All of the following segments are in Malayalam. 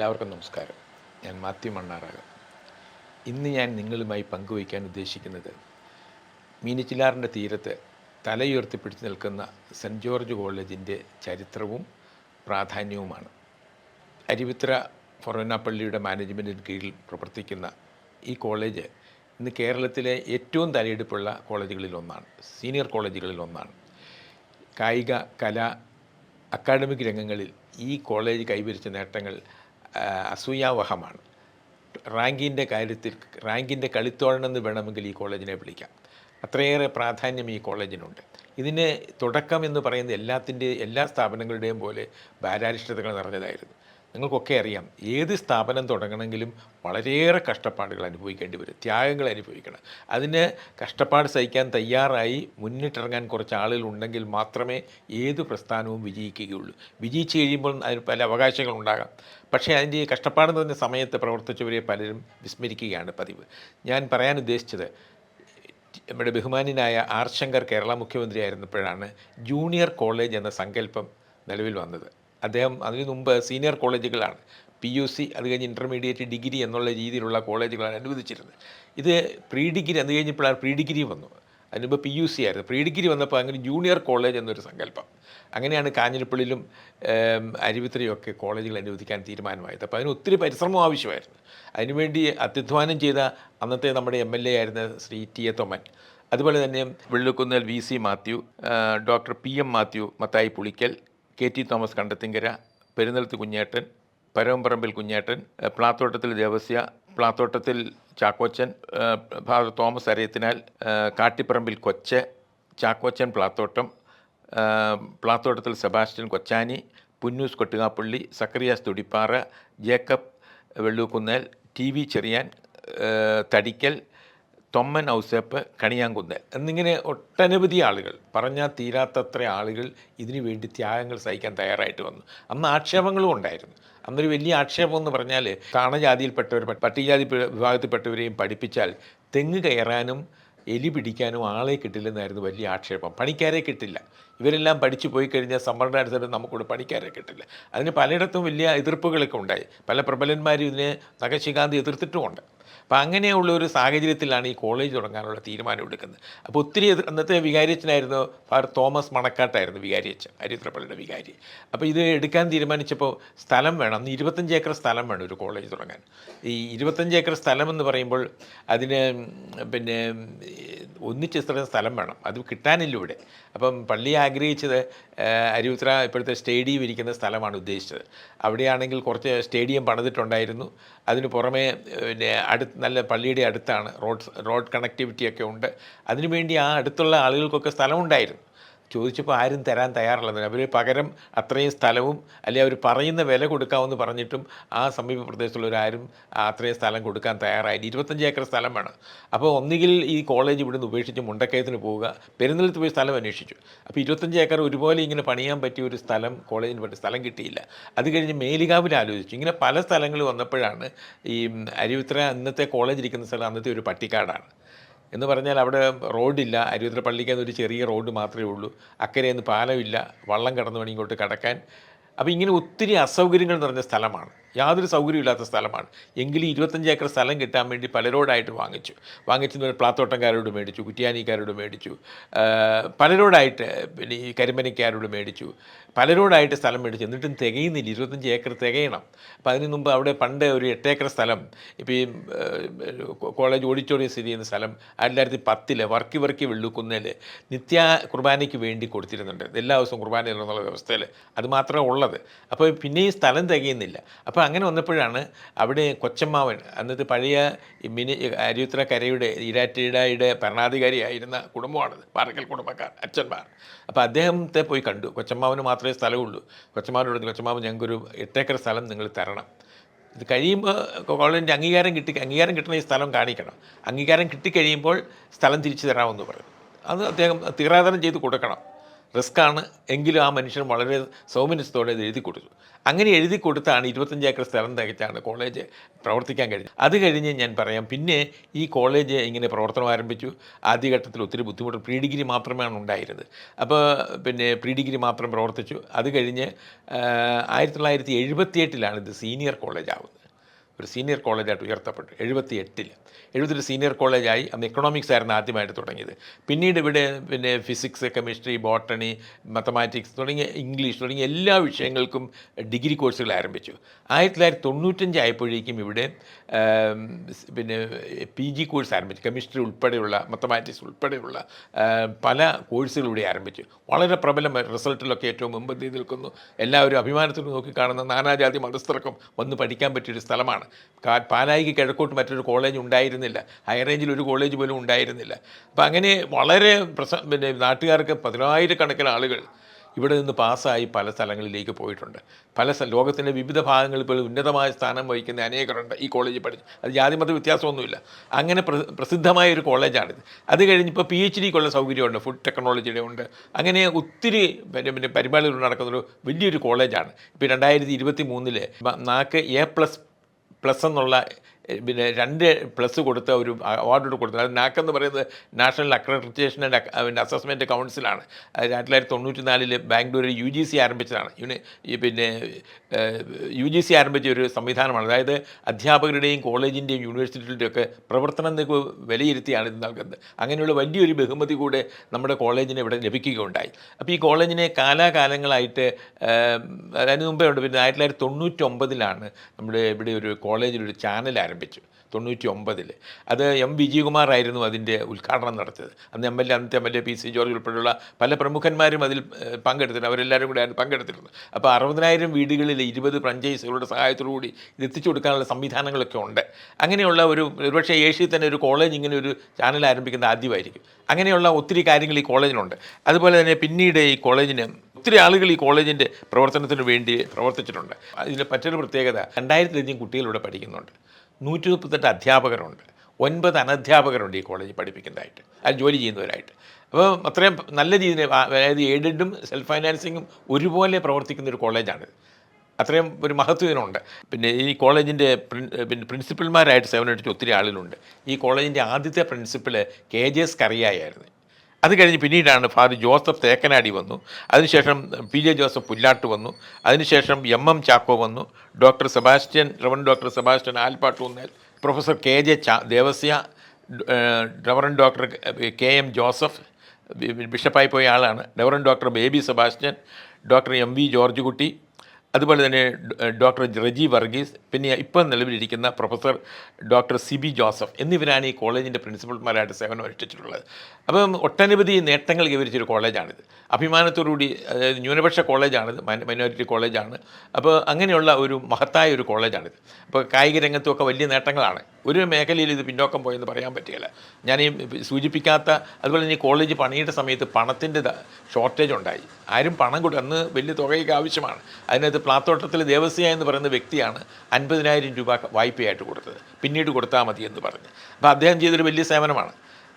എല്ലാവർക്കും നമസ്കാരം. ഞാൻ മാത്യു മണ്ണാറാകൻ ഇന്ന് ഞാൻ നിങ്ങളുമായി പങ്കുവയ്ക്കാൻ ഉദ്ദേശിക്കുന്നത് മീനച്ചിലാറിന്റെ തീരത്ത് തലയുയർത്തിപ്പിടിച്ച് നിൽക്കുന്ന സെന്റ് ജോർജ് കോളേജിന്റെ ചരിത്രവും പ്രാധാന്യവുമാണ്. അരിവിത്ര ഫൊറോനാപ്പള്ളിയുടെ പള്ളിയുടെ മാനേജ്മെന്റിന് കീഴിൽ പ്രവർത്തിക്കുന്ന ഈ കോളേജ് ഇന്ന് കേരളത്തിലെ ഏറ്റവും തലയെടുപ്പുള്ള കോളേജുകളിലൊന്നാണ് സീനിയർ കോളേജുകളിലൊന്നാണ് കായിക കല അക്കാഡമിക് രംഗങ്ങളിൽ ഈ കോളേജ് കൈവരിച്ച നേട്ടങ്ങൾ അസൂയാവഹമാണ്. റാങ്കിന്റെ കാര്യത്തിൽ റാങ്കിന്റെ കളിത്തോഴനെന്ന് വേണമെങ്കിൽ ഈ കോളേജിനെ വിളിക്കാം. അത്രയേറെ പ്രാധാന്യം ഈ കോളേജിനുണ്ട്. ഇതിന് തുടക്കം എന്ന് പറയുന്ന എല്ലാത്തിന്റെ എല്ലാ സ്ഥാപനങ്ങളുടെയും പോലെ ബാലാരിഷ്ടതകൾ നിറഞ്ഞതായിരുന്നു. നിങ്ങൾക്കൊക്കെ അറിയാം ഏത് സ്ഥാപനം തുടങ്ങണമെങ്കിലും വളരെയേറെ കഷ്ടപ്പാടുകൾ അനുഭവിക്കേണ്ടി വരും ത്യാഗങ്ങൾ അനുഭവിക്കണം. അതിന് കഷ്ടപ്പാട് സഹിക്കാൻ തയ്യാറായി മുന്നിട്ടിറങ്ങാൻ കുറച്ച് ആളുകൾ ഉണ്ടെങ്കിൽ മാത്രമേ ഏത് പ്രസ്ഥാനവും വിജയിക്കുകയുള്ളൂ. വിജയിച്ചു കഴിയുമ്പോൾ അതിന് പല അവകാശങ്ങളുണ്ടാകാം പക്ഷേ അതിന്റെ കഷ്ടപ്പാട് നിറഞ്ഞ സമയത്ത് പ്രവർത്തിച്ചവരെ പലരും വിസ്മരിക്കുകയാണ് പതിവ്. ഞാൻ പറയാൻ ഉദ്ദേശിച്ചത് നമ്മുടെ ബഹുമാന്യനായ ആർ ശങ്കർ കേരള മുഖ്യമന്ത്രിയായിരുന്നപ്പോഴാണ് ജൂനിയർ കോളേജ് എന്ന സങ്കല്പം നിലവിൽ വന്നത്. അദ്ദേഹം അതിനു മുമ്പ് സീനിയർ കോളേജുകളാണ്. പി യു സി അത് കഴിഞ്ഞ് ഇന്റർമീഡിയറ്റ് ഡിഗ്രി എന്നുള്ള രീതിയിലുള്ള കോളേജുകളാണ് അനുവദിച്ചിരുന്നത്. ഇത് പ്രീ ഡിഗ്രി അത് കഴിഞ്ഞപ്പോഴാണ് പ്രീ ഡിഗ്രി വന്നു. അതിന് മുമ്പ് പി യു സി ആയിരുന്നു. പ്രീ ഡിഗ്രി വന്നപ്പോൾ അങ്ങനെ ജൂനിയർ കോളേജ് എന്നൊരു സങ്കല്പം. അങ്ങനെയാണ് കാഞ്ഞിരപ്പള്ളിയിലും അരുവിത്രയും ഒക്കെ കോളേജുകൾ അനുവദിക്കാൻ തീരുമാനമായത്. അപ്പോൾ അതിന് ഒത്തിരി പരിശ്രമം ആവശ്യമായിരുന്നു. അതിനുവേണ്ടി അത്യുധ്വാനം ചെയ്ത അന്നത്തെ നമ്മുടെ എം എൽ എ ആയിരുന്ന ശ്രീ ടി എ തൊമ്മൻ അതുപോലെ തന്നെ Vellikkunnel V C Mathew doctor P M Mathew Mathai Pulickal K T Thomas Kandathinkara Perunnalath Kunjettan Paravamparambil Kunjettan Plathottathil Devasya Plathottathil Chakochan father Thomas Arayathinal Kattiparambil Kochu Chakochan Plathottam Plathottathil Sebastian Kochani Punnoose Kottukappally Sakriyas Thudipara Jacob Vellukkunnel T V Cherian Thadikkal Thomman Ouseph Kaniyankunnel എന്നിങ്ങനെ ഒട്ടനവധി ആളുകൾ പറഞ്ഞാൽ തീരാത്തത്ര ആളുകൾ ഇതിനു വേണ്ടി ത്യാഗങ്ങൾ സഹിക്കാൻ തയ്യാറായിട്ട് വന്നു. അന്ന് ആക്ഷേപങ്ങളും ഉണ്ടായിരുന്നു. അന്നൊരു വലിയ ആക്ഷേപം എന്ന് പറഞ്ഞാൽ താണജാതിയിൽപ്പെട്ടവർ പട്ടികജാതി വിഭാഗത്തിൽപ്പെട്ടവരെയും പഠിപ്പിച്ചാൽ തെങ്ങ് കയറാനും എലി പിടിക്കാനും ആളെ കിട്ടില്ലെന്നായിരുന്നു വലിയ ആക്ഷേപം. പണിക്കാരെ കിട്ടില്ല. ഇവരെല്ലാം പഠിച്ചു പോയി കഴിഞ്ഞാൽ സമ്മർദ്ദാനുസരിച്ച് നമുക്കിവിടെ പണിക്കാരെ കിട്ടില്ല. അതിന് പലയിടത്തും വലിയ എതിർപ്പുകളൊക്കെ ഉണ്ടായി. പല പ്രബലന്മാരും ഇതിനെ നഖശികാന്തി എതിർത്തിട്ടുമുണ്ട്. അപ്പോൾ അങ്ങനെയുള്ള ഒരു സാഹചര്യത്തിലാണ് ഈ കോളേജ് തുടങ്ങാനുള്ള തീരുമാനം എടുക്കുന്നത്. അപ്പോൾ ഒത്തിരി അന്നത്തെ വികാരിയച്ഛനായിരുന്നു ഫാർ തോമസ് മണക്കാട്ടായിരുന്നു വികാരിയച്ഛൻ ഹരിത്രപ്പള്ളിയുടെ വികാരി. അപ്പോൾ ഇത് എടുക്കാൻ തീരുമാനിച്ചപ്പോൾ സ്ഥലം വേണം. അന്ന് ഇരുപത്തഞ്ച് ഏക്കർ സ്ഥലം വേണം ഒരു കോളേജ് തുടങ്ങാൻ. ഈ ഇരുപത്തഞ്ച് ഏക്കർ സ്ഥലം എന്ന് പറയുമ്പോൾ അതിന് പിന്നെ ഒന്നിച്ച് ഇത്രയും സ്ഥലം വേണം? അത് കിട്ടാനില്ല ഇവിടെ. അപ്പം പള്ളി ആഗ്രഹിച്ചത് അരിയുത്ര ഇപ്പോഴത്തെ സ്റ്റേഡിയം ഇരിക്കുന്ന സ്ഥലമാണ് ഉദ്ദേശിച്ചത്. അവിടെയാണെങ്കിൽ കുറച്ച് സ്റ്റേഡിയം പണിതിട്ടുണ്ടായിരുന്നു. അതിന് പുറമേ പിന്നെ അടുത്ത് നല്ല പള്ളിയുടെ അടുത്താണ്. റോഡ് റോഡ് കണക്ടിവിറ്റിയൊക്കെ ഉണ്ട്. അതിനുവേണ്ടി ആ അടുത്തുള്ള ആളുകൾക്കൊക്കെ സ്ഥലമുണ്ടായിരുന്നു. ചോദിച്ചപ്പോൾ ആരും തരാൻ തയ്യാറല്ലെന്ന്. അവർ പകരം അത്രയും സ്ഥലവും അല്ലെങ്കിൽ അവർ പറയുന്ന വില കൊടുക്കാമെന്ന് പറഞ്ഞിട്ടും ആ സമീപ പ്രദേശത്തുള്ളവരാരും അത്രയും സ്ഥലം കൊടുക്കാൻ തയ്യാറായില്ല. ഇരുപത്തഞ്ച് ഏക്കർ സ്ഥലം വേണം. അപ്പോൾ ഒന്നുകിൽ ഈ കോളേജ് ഇവിടുന്ന് ഉപേക്ഷിച്ച് മുണ്ടക്കയത്തിന് പോവുക. പെരുന്നലത്ത് പോയി സ്ഥലം അന്വേഷിച്ചു. അപ്പോൾ ഇരുപത്തഞ്ച് ഏക്കർ ഒരുപോലെ ഇങ്ങനെ പണിയാൻ പറ്റിയ ഒരു സ്ഥലം കോളേജിന് പറ്റിയ സ്ഥലം കിട്ടിയില്ല. അത് കഴിഞ്ഞ് മേലികാവിൽ ആലോചിച്ചു. ഇങ്ങനെ പല സ്ഥലങ്ങൾ വന്നപ്പോഴാണ് ഈ അരുവിത്ര ഇന്നത്തെ കോളേജ് ഇരിക്കുന്ന സ്ഥലം അന്നത്തെ ഒരു പട്ടിക്കാടാണ്. എന്ന് പറഞ്ഞാൽ അവിടെ റോഡില്ല. അരുവിത്ര പള്ളിക്കകത്ത് ഒരു ചെറിയ റോഡ് മാത്രമേ ഉള്ളൂ. അക്കരെ നിന്ന് പാലമില്ല. വള്ളം കടന്നു വേണം ഇങ്ങോട്ട് കടക്കാൻ. അപ്പോൾ ഇങ്ങനെ ഒത്തിരി അസൗകര്യങ്ങൾ നിറഞ്ഞ സ്ഥലമാണ്. യാതൊരു സൗകര്യമില്ലാത്ത സ്ഥലമാണ്. എങ്കിലും ഇരുപത്തഞ്ച് ഏക്കർ സ്ഥലം കിട്ടാൻ വേണ്ടി പലരോടായിട്ട് വാങ്ങിച്ചു. വാങ്ങിച്ചു പ്ലാത്തോട്ടംകാരോട് മേടിച്ചു കുറ്റിയാനിക്കാരോട് മേടിച്ചു പലരോടായിട്ട് പിന്നെ ഈ കരിമനക്കാരോട് മേടിച്ചു പലരോടായിട്ട് സ്ഥലം മേടിച്ചു. എന്നിട്ടും തികയുന്നില്ല. ഇരുപത്തഞ്ച് ഏക്കർ തികയണം. അപ്പോൾ അതിന് മുമ്പ് അവിടെ പണ്ട് ഒരു എട്ടേക്കർ സ്ഥലം ഇപ്പോൾ ഈ കോളേജ് ഓഡിറ്റോറിയം സ്ഥിതി ചെയ്യുന്ന സ്ഥലം ആയിരത്തി തൊള്ളായിരത്തി പത്തിൽ വർക്കി വർക്കി വെള്ളുക്കുന്നതിൽ നിത്യ കുർബാനയ്ക്ക് വേണ്ടി കൊടുത്തിരുന്നുണ്ട്. എല്ലാ ദിവസവും കുർബാന എന്നുള്ള വ്യവസ്ഥയിൽ അത് മാത്രമേ ഉള്ളത് അപ്പോൾ പിന്നെ ഈ സ്ഥലം തികയുന്നില്ല. അപ്പോൾ അങ്ങനെ വന്നപ്പോഴാണ് അവിടെ കൊച്ചമ്മാവൻ അന്നത്തെ പഴയ മിനി അരിയുത്ര കരയുടെ ഈരാറ്റിയുടെ ഭരണാധികാരിയായിരുന്ന കുടുംബമാണത് പാറക്കൽ കുടുംബക്കാർ അച്ഛന്മാർ. അപ്പോൾ അദ്ദേഹത്തെ പോയി കണ്ടു. കൊച്ചമ്മാവന് മാത്രമേ സ്ഥലമുള്ളൂ. കൊച്ചമ്മാവനോട് കൊച്ചമ്മാവൻ ഞങ്ങൾക്കൊരു എട്ടേക്കർ സ്ഥലം നിങ്ങൾ തരണം. ഇത് കഴിയുമ്പോൾ കോളേജിന്റെ അംഗീകാരം കിട്ടി അംഗീകാരം കിട്ടണ ഈ സ്ഥലം കാണിക്കണം. അംഗീകാരം കിട്ടിക്കഴിയുമ്പോൾ സ്ഥലം തിരിച്ചു തരാമെന്ന് പറഞ്ഞു. അത് അദ്ദേഹം തീറാതനം ചെയ്ത് കൊടുക്കണം. റിസ്ക്കാണ് എങ്കിലും ആ മനുഷ്യൻ വളരെ സൗമനസ്യത്തോടെ ഇത് എഴുതി കൊടുത്തു. അങ്ങനെ എഴുതി കൊടുത്താണ് ഇരുപത്തഞ്ച് ഏക്കർ സ്ഥലം തികച്ചാണ് കോളേജ് പ്രവർത്തിക്കാൻ കഴിഞ്ഞത്. അത് കഴിഞ്ഞ് ഞാൻ പറയാം പിന്നെ ഈ കോളേജ് ഇങ്ങനെ പ്രവർത്തനം ആരംഭിച്ചു. ആദ്യഘട്ടത്തിൽ ഒത്തിരി ബുദ്ധിമുട്ട് പ്രീ ഡിഗ്രി മാത്രമാണ് ഉണ്ടായിരുന്നത്. അപ്പോൾ പിന്നെ പ്രീ ഡിഗ്രി മാത്രം പ്രവർത്തിച്ചു. അത് കഴിഞ്ഞ് ആയിരത്തി തൊള്ളായിരത്തി എഴുപത്തിയെട്ടിലാണ് ഇത് സീനിയർ കോളേജ് ആവുന്നത്. ഒരു സീനിയർ കോളേജായിട്ട് ഉയർത്തപ്പെട്ടു എഴുപത്തി എട്ടിൽ എഴുപത്തൊരു സീനിയർ കോളേജായി അന്ന് എക്കണോമിക്സ് ആയിരുന്നു ആദ്യമായിട്ട് തുടങ്ങിയത്. പിന്നീട് ഇവിടെ പിന്നെ ഫിസിക്സ് കെമിസ്ട്രി ബോട്ടണി മാത്തമാറ്റിക്സ് തുടങ്ങിയ ഇംഗ്ലീഷ് തുടങ്ങിയ എല്ലാ വിഷയങ്ങൾക്കും ഡിഗ്രി കോഴ്സുകൾ ആരംഭിച്ചു. ആയിരത്തി തൊള്ളായിരത്തി തൊണ്ണൂറ്റഞ്ച് ആയപ്പോഴേക്കും ഇവിടെ പിന്നെ പി ജി കോഴ്സ് ആരംഭിച്ചു. കെമിസ്ട്രി ഉൾപ്പെടെയുള്ള മാത്തമാറ്റിക്സ് ഉൾപ്പെടെയുള്ള പല കോഴ്സുകൾ ഇവിടെ ആരംഭിച്ചു. വളരെ പ്രബലം റിസൾട്ടിലൊക്കെ ഏറ്റവും മുമ്പന്തി നിൽക്കുന്നു. എല്ലാവരും അഭിമാനത്തിൽ നോക്കി കാണുന്ന നാനാജാതി മതസ്ഥർക്കും വന്ന് പഠിക്കാൻ പറ്റിയൊരു സ്ഥലമാണ് പാലായിക്ക് കിഴക്കോട്ട് മറ്റൊരു കോളേജ് ഉണ്ടായിരുന്നില്ല. ഹൈ റേഞ്ചിൽ ഒരു കോളേജ് പോലും ഉണ്ടായിരുന്നില്ല. അപ്പം അങ്ങനെ വളരെ പ്രസ പിന്നെ നാട്ടുകാർക്ക് പതിനായിരക്കണക്കിന് ആളുകൾ ഇവിടെ നിന്ന് പാസ്സായി പല സ്ഥലങ്ങളിലേക്ക് പോയിട്ടുണ്ട്. പല ലോകത്തിന്റെ വിവിധ ഭാഗങ്ങളിൽ പോലും ഉന്നതമായ സ്ഥാനം വഹിക്കുന്ന അനേകരുണ്ട് ഈ കോളേജിൽ പഠിച്ച്. അത് ജാതിമത വ്യത്യാസമൊന്നുമില്ല. അങ്ങനെ പ്ര പ്രസിദ്ധമായ ഒരു കോളേജാണിത്. അത് കഴിഞ്ഞിപ്പോൾ പി എച്ച് ഡിക്കുള്ള സൗകര്യമുണ്ട് ഫുഡ് ടെക്നോളജിയുടെ ഉണ്ട് അങ്ങനെ ഒത്തിരി പിന്നെ പരിപാടികൾ നടക്കുന്നൊരു വലിയൊരു കോളേജാണ്. ഇപ്പോൾ രണ്ടായിരത്തി ഇരുപത്തി മൂന്നിൽ നാക്ക് എ പ്ലസ് പ്ലസ് എന്നുള്ള എഹ്, പിന്നെ രണ്ട് പ്ലസ് കൊടുത്ത ഒരു അവാർഡ് കൊടുത്തത് അത് നാക്ക് എന്ന് പറയുന്നത് നാഷണൽ അക്രഡിറ്റേഷൻ ആൻഡ് പിന്നെ അസസ്മെന്റ് കൗൺസിലാണ്. ആയിരത്തി തൊള്ളായിരത്തി തൊണ്ണൂറ്റി നാലിൽ ബാംഗ്ലൂരിൽ യു ജി സി ആരംഭിച്ചതാണ് യൂണി പിന്നെ യു ജി സി ആരംഭിച്ച ഒരു സംവിധാനമാണ്. അതായത് അധ്യാപകരുടെയും കോളേജിന്റെയും യൂണിവേഴ്സിറ്റിയുടെയും ഒക്കെ പ്രവർത്തനം വിലയിരുത്തിയാണ് ഇത് നൽകുന്നത്. അങ്ങനെയുള്ള വലിയൊരു ബഹുമതി കൂടെ നമ്മുടെ കോളേജിന് ഇവിടെ ലഭിക്കുകയുണ്ടായി. അപ്പോൾ ഈ കോളേജിനെ കാലാകാലങ്ങളായിട്ട് അതിന് മുമ്പേ ഉണ്ട്. പിന്നെ ആയിരത്തി തൊള്ളായിരത്തി തൊണ്ണൂറ്റൊമ്പതിലാണ് നമ്മുടെ ഇവിടെ ഒരു കോളേജിലൊരു ചാനൽ ആരംഭിച്ചു. തൊണ്ണൂറ്റി ഒമ്പതിൽ അത് എം വിജയകുമാർ ആയിരുന്നു അതിന്റെ ഉദ്ഘാടനം നടത്തിയത്. അന്ന് എം എൽ എ അന്നത്തെ M L A P C George ഉൾപ്പെടെയുള്ള പല പ്രമുഖന്മാരും അതിൽ പങ്കെടുത്തിട്ടുണ്ട് അവരെല്ലാവരും കൂടെ ആയിരുന്നു പങ്കെടുത്തിരുന്നു. അപ്പോൾ അറുപതിനായിരം വീടുകളിൽ ഇരുപത് ഫ്രഞ്ചൈസികളുടെ സഹായത്തോടുകൂടി ഇത് എത്തിച്ചു കൊടുക്കാനുള്ള സംവിധാനങ്ങളൊക്കെ ഉണ്ട്. അങ്ങനെയുള്ള ഒരു ഒരുപക്ഷെ ഏഷ്യയിൽ തന്നെ ഒരു കോളേജ് ഇങ്ങനെ ഒരു ചാനൽ ആരംഭിക്കുന്ന ആദ്യമായിരിക്കും. അങ്ങനെയുള്ള ഒത്തിരി കാര്യങ്ങൾ ഈ കോളേജിനുണ്ട് അതുപോലെ തന്നെ പിന്നീട് ഈ കോളേജിന് ഒത്തിരി ആളുകൾ ഈ കോളേജിന്റെ പ്രവർത്തനത്തിന് വേണ്ടി പ്രവർത്തിച്ചിട്ടുണ്ട്. അതിന്റെ മറ്റൊരു പ്രത്യേകത രണ്ടായിരത്തിലധികം കുട്ടികൾ ഇവിടെ പഠിക്കുന്നുണ്ട്. നൂറ്റി മുപ്പത്തെട്ട് അധ്യാപകരുണ്ട്. ഒൻപത് അനധ്യാപകരുണ്ട് ഈ കോളേജിൽ പഠിപ്പിക്കുന്നതായിട്ട്. അത് ജോലി ചെയ്യുന്നവരായിട്ട്. അപ്പോൾ അത്രയും നല്ല രീതിയിൽ അതായത് എയ്ഡഡും സെൽഫ് ഫൈനാൻസിങ്ങും ഒരുപോലെ പ്രവർത്തിക്കുന്ന ഒരു കോളേജാണ് അത്രയും ഒരു മഹത്വം ഇതിനുണ്ട്. പിന്നെ ഈ കോളേജിന്റെ പിന്നെ പ്രിൻസിപ്പൽമാരായിട്ട് സേവനമടിച്ച ഒത്തിരി ആളുകളുണ്ട്. ഈ കോളേജിന്റെ ആദ്യത്തെ പ്രിൻസിപ്പൽ കെ ജെ എസ് കറിയായിരുന്നു അത് കഴിഞ്ഞ് പിന്നീടാണ് ഫാദർ ജോസഫ് തേക്കനാടി വന്നു. അതിനുശേഷം പി ജെ ജോസഫ് പുല്ലാട്ട് വന്നു. അതിനുശേഷം എം എം ചാക്കോ വന്നു. Doctor Sebastian reverend doctor Sebastian Alppattunnal professor K J ചാ Devasya reverend doctor K M Joseph ബിഷപ്പായി പോയ ആളാണ്. ഡെവറൻ doctor Baby Sebastian doctor M V George Kutty അതുപോലെ തന്നെ ഡോക്ടർ റജി വർഗീസ് പിന്നെ ഇപ്പം നിലവിലിരിക്കുന്ന professor doctor C B Joseph എന്നിവരാണ് ഈ കോളേജിന്റെ പ്രിൻസിപ്പൽമാരായിട്ട് സേവനം അനുഷ്ഠിച്ചിട്ടുള്ളത്. അപ്പം ഒട്ടനവധി നേട്ടങ്ങൾ കൈവരിച്ചൊരു കോളേജാണിത്. അഭിമാനത്തോടുകൂടി അതായത് ന്യൂനപക്ഷ കോളേജാണിത് മൈനോറിറ്റി കോളേജാണ്. അപ്പോൾ അങ്ങനെയുള്ള ഒരു മഹത്തായ ഒരു കോളേജാണിത്. അപ്പോൾ കായിക രംഗത്തുമൊക്കെ വലിയ നേട്ടങ്ങളാണ്. ഒരു മേഖലയിൽ ഇത് പിന്നോക്കം പോയെന്ന് പറയാൻ പറ്റുകയില്ല. ഞാൻ ഈ സൂചിപ്പിക്കാത്ത അതുപോലെ തന്നെ ഈ കോളേജ് പണിയുടെ സമയത്ത് പണത്തിന്റെ ഷോർട്ടേജ് ഉണ്ടായി ആരും പണം കൊടുക്കും അന്ന് വലിയ തുകയൊക്കെ ആവശ്യമാണ്. അതിനകത്ത് പ്ലാത്തോട്ടത്തിൽ ദേവസ്യ എന്ന് പറയുന്ന വ്യക്തിയാണ് അൻപതിനായിരം രൂപ വായ്പയായിട്ട് കൊടുത്തത്. പിന്നീട് കൊടുത്താൽ മതി എന്ന് പറഞ്ഞ്. അപ്പോൾ അദ്ദേഹം ചെയ്തൊരു വലിയ സേവനമാണ്.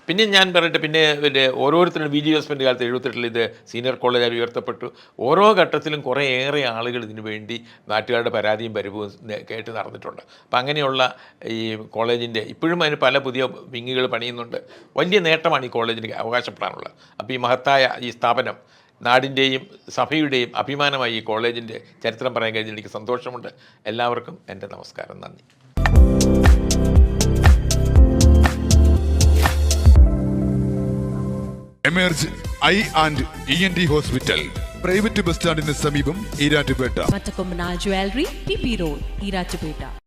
പിന്നെ ഞാൻ പറഞ്ഞിട്ട് പിന്നെ പിന്നെ ഓരോരുത്തരും വി ജി ഹസ്ബൻഡ് കാലത്ത് എഴുപത്തെട്ടിൽ ഇത് സീനിയർ കോളേജായി ഉയർത്തപ്പെട്ടു. ഓരോ ഘട്ടത്തിലും കുറേയേറെ ആളുകൾ ഇതിനു വേണ്ടി നാട്ടുകാരുടെ പരാതിയും പരിഭവവും കേട്ട് നടന്നിട്ടുണ്ട്. അപ്പം അങ്ങനെയുള്ള ഈ കോളേജിന്റെ ഇപ്പോഴും അതിന് പല പുതിയ വിങ്ങുകൾ പണിയുന്നുണ്ട്. വലിയ നേട്ടമാണ് ഈ കോളേജിന് അവകാശപ്പെടാനുള്ളത്. അപ്പോൾ ഈ മഹത്തായ ഈ സ്ഥാപനം നാടിന്റെയും സഭയുടെയും അഭിമാനമായി ഈ കോളേജിന്റെ ചരിത്രം പറയാൻ കഴിഞ്ഞതിൽ എനിക്ക് സന്തോഷമുണ്ട്. എല്ലാവർക്കും എന്റെ നമസ്കാരം. നന്ദി. Emerge I and E N D hospital private bus സ്റ്റാൻഡിന് സമീപം Erattupetta jewellery P P road Irachupeta.